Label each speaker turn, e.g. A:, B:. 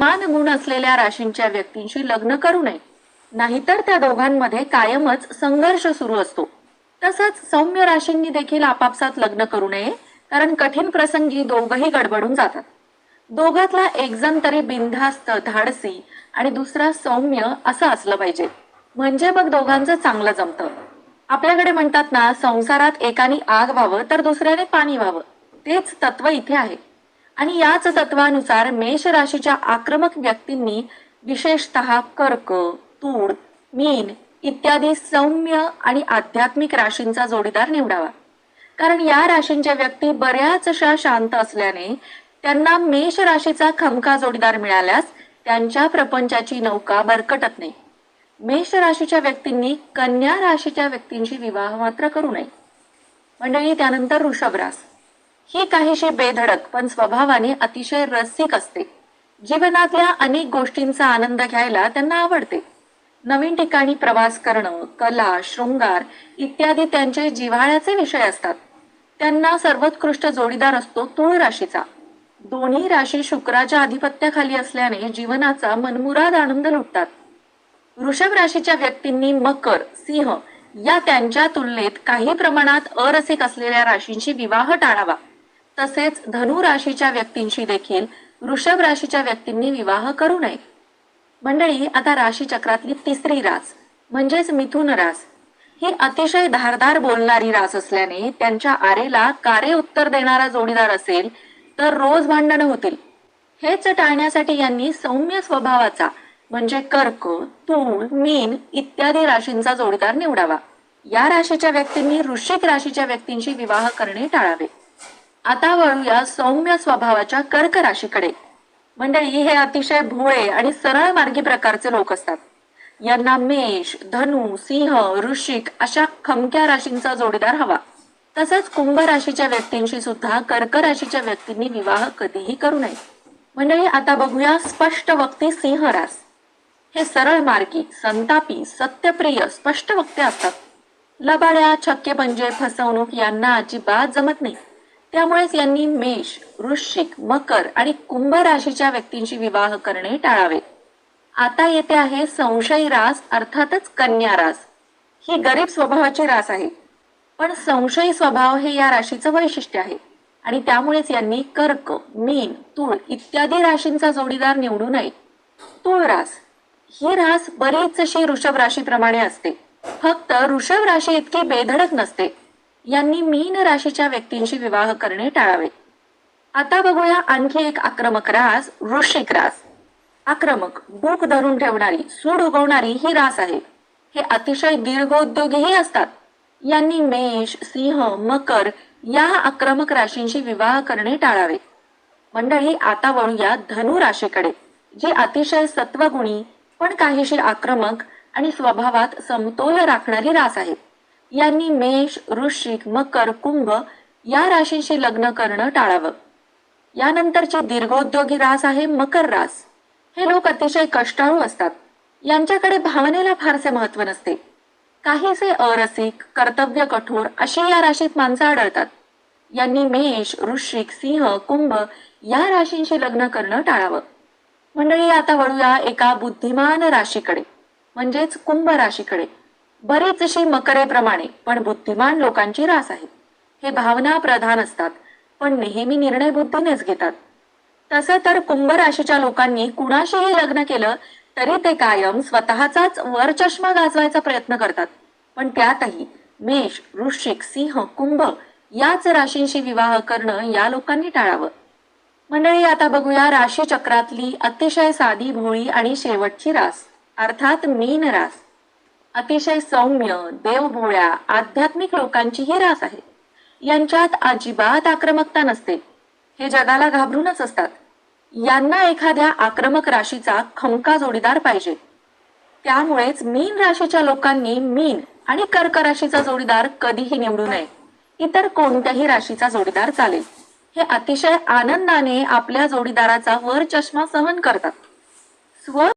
A: मान गुण असलेल्या राशींच्या व्यक्तींशी लग्न करू नये. नाहीतर त्या दोघांमध्ये कायमच संघर्ष सुरू असतो. तसंच सौम्य राशींनी देखील आपापसात लग्न करू नये कारण कठीण प्रसंगी दोघही गडबडून जातात. दोघातला एक जण तरी बिनधास्त धाडसी आणि दुसरा सौम्य असं असलं पाहिजे. म्हणजे मग दोघांचं चांगलं जमतं. आपल्याकडे म्हणतात ना संसारात एकाने आग व्हावं तर दुसऱ्याने पाणी व्हावं. तेच तत्व इथे आहे. आणि याच तत्वानुसार मेष राशीच्या आक्रमक व्यक्तींनी विशेषतः कर्क तूळ मीन इत्यादी सौम्य आणि आध्यात्मिक राशींचा जोडीदार निवडावा. कारण या राशींच्या व्यक्ती बऱ्याचशा शांत असल्याने त्यांना मेष राशीचा खमका जोडीदार मिळाल्यास त्यांच्या प्रपंचाची नौका बरकटत नाही. मेष राशीच्या व्यक्तींनी कन्या राशीच्या व्यक्तींशी विवाह मात्र करू नये. मंडळी त्यानंतर वृषभ रास ही काहीशी बेधडक पण स्वभावाने अतिशय रसिक असते. जीवनातल्या अनेक गोष्टींचा आनंद घ्यायला त्यांना आवडते. नवीन ठिकाणी प्रवास करणं कला शृंगार इत्यादी त्यांचे जिव्हाळ्याचे विषय असतात. त्यांना सर्वोत्कृष्ट जोडीदार असतो तुळ राशीचा. दोन्ही राशी शुक्राच्या आधिपत्याखाली असल्याने जीवनाचा मनमुराद आनंद लुटतात. वृषभ राशीच्या व्यक्तींनी मकर सिंह या त्यांच्या तुलनेत काही प्रमाणात अरसिक असलेल्या राशींशी विवाह टाळावा. तसेच धनु राशीच्या व्यक्तींशी देखील वृषभ राशीच्या व्यक्तींनी विवाह करू नये. मंडळी आता राशी चक्रातली तिसरी रास म्हणजेच मिथुन रास ही अतिशय धारदार बोलणारी रास असल्याने त्यांच्या आरेला कारे उत्तर देणारा जोडीदार असेल तर रोज भांडणं होतील. हेच टाळण्यासाठी यांनी सौम्य स्वभावाचा म्हणजे कर्क तूळ मीन इत्यादी राशींचा जोडीदार निवडावा. या राशीच्या व्यक्तींनी वृश्चिक राशीच्या व्यक्तींशी विवाह करणे टाळावे. आता वळूया सौम्य स्वभावाच्या कर्क राशीकडे मंडळी म्हणजे हे अतिशय भोळे आणि सरळ मार्गी प्रकारचे लोक असतात. यांना मेष धनु सिंह ऋषिक अशा खमक्या राशींचा जोडीदार हवा. तसंच कुंभ राशीच्या व्यक्तींशी सुद्धा कर्क राशीच्या व्यक्तींनी विवाह कधीही करू नये. म्हणजे मंडळी आता बघूया स्पष्ट वक्ती सिंह रास. हे सरळ मार्गी संतापी सत्यप्रिय स्पष्ट वक्ते असतात. लबाड्या छक्के पंजे फसवणूक यांना अजिबात जमत नाही. त्यामुळेच यांनी मेष वृश्चिक मकर आणि कुंभ राशीच्या व्यक्तींशी विवाह करणे टाळावे. आता येते आहे संशयी रास अर्थातच कन्या रास. ही गरीब स्वभावाची रास आहे. पण संशयी स्वभाव हे या राशीचं वैशिष्ट्य आहे. आणि त्यामुळेच यांनी कर्क मीन तूळ इत्यादी राशींचा जोडीदार निवडू नये. तूळ रास. ही रास बरीचशी ऋषभ राशीप्रमाणे असते. फक्त ऋषभ राशी इतकी बेधडक नसते. यांनी मीन राशीच्या व्यक्तींशी विवाह करणे टाळावे. आता बघूया आणखी एक आक्रमक रास वृश्चिक रास. आक्रमक भूक धरून ठेवणारी सूड उगवणारी ही रास आहे. हे अतिशय दीर्घोद्योगीही असतात. यांनी मेष सिंह मकर या आक्रमक राशींशी विवाह करणे टाळावे. मंडळी आता वळूया धनु राशीकडे जी अतिशय सत्वगुणी पण काहीशी आक्रमक आणि स्वभावात समतोल राखणारी रास आहे. यांनी मेष वृश्चिक मकर कुंभ या राशींशी लग्न करणं टाळावं. यानंतरची दीर्घोद्योगी रास आहे मकर रास. हे लोक अतिशय कष्टाळू असतात. यांच्याकडे भावनेला फारसे महत्त्व नसते. काहीसे अरसिक कर्तव्य कठोर अशी या राशीत माणसं आढळतात. यांनी मेष वृश्चिक सिंह कुंभ या राशींशी लग्न करणं टाळावं. मंडळी आता वळूया एका बुद्धिमान राशीकडे म्हणजेच कुंभ राशीकडे. बरीचशी मकरेप्रमाणे पण बुद्धिमान लोकांची रास आहे हे भावना प्रधान असतात पण नेहमी निर्णय बुद्धीनेच घेतात. तसे तर कुंभ राशीच्या लोकांनी कुणाशीही लग्न केलं तरी ते कायम स्वतःचाच वरचष्मा गाजवायचा प्रयत्न करतात. पण त्यातही मेष वृश्चिक सिंह कुंभ याच राशींशी विवाह करणं या लोकांनी टाळावं. मंडळी आता बघूया राशी चक्रातली अतिशय साधी भोळी आणि शेवटची रास अर्थात मीन रास. अतिशय सौम्य देवभोळ्या आध्यात्मिक लोकांची ही रास आहे. यांच्यात अजिबात आक्रमकता नसते. हे जगाला घाबरूनच असतात. यांना एखाद्या आक्रमक राशीचा खमका जोडीदार पाहिजे. त्यामुळेच मीन राशीच्या लोकांनी मीन आणि कर्क राशीचा जोडीदार कधीही निवडू नये. इतर कोणत्याही राशीचा जोडीदार चालेल. हे अतिशय आनंदाने आपल्या जोडीदाराचा वर चष्मा सहन करतात. स्व